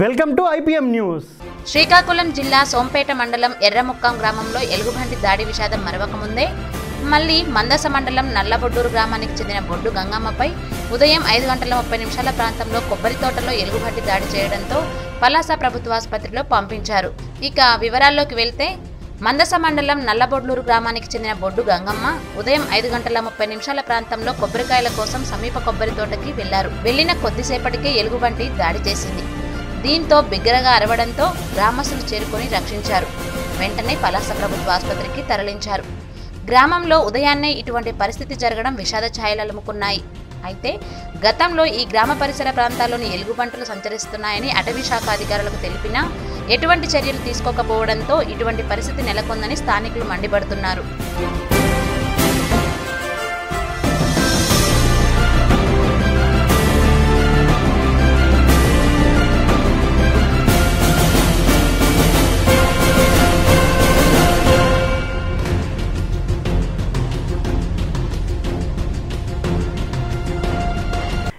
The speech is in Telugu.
Welcome to IPM news. Srikakulam జిల్లా సోంపేట మండలం ఎర్రముక్కం గ్రామంలో ఎలుగుబంటి దాడి విషాదం మరవకముందే మళ్ళీ మందస మండలం నల్లబొడ్డూరు గ్రామానికి చెందిన బొడ్డు గంగమ్మపై ఉదయం ఐదు గంటల ముప్పై నిమిషాల ప్రాంతంలో కొబ్బరి తోటలో ఎలుగుబంటి దాడి చేయడంతో పలాస ప్రభుత్వాసుపత్రిలో పంపించారు. ఇక వివరాల్లోకి వెళ్తే మందస మండలం నల్లబొడ్లూరు గ్రామానికి చెందిన బొడ్డు గంగమ్మ ఉదయం ఐదు గంటల ముప్పై నిమిషాల ప్రాంతంలో కొబ్బరికాయల కోసం సమీప కొబ్బరి తోటకి వెళ్ళారు. వెళ్ళిన కొద్దిసేపటికే ఎలుగుబంటి దాడి చేసింది. దీంతో బిగ్గరగా అరవడంతో గ్రామస్తులు చేరుకొని రక్షించారు. వెంటనే పలాస ప్రభుత్వ ఆసుపత్రికి తరలించారు. గ్రామంలో ఉదయాన్నే ఇటువంటి పరిస్థితి జరగడం విషాద ఛాయలలుముకున్నాయి. అయితే గతంలో ఈ గ్రామ పరిసర ప్రాంతాల్లోని ఎలుగుబంటలు సంచరిస్తున్నాయని అటవీ శాఖ అధికారులకు తెలిపినా ఎటువంటి చర్యలు తీసుకోకపోవడంతో ఇటువంటి పరిస్థితి నెలకొందని స్థానికులు మండిపడుతున్నారు.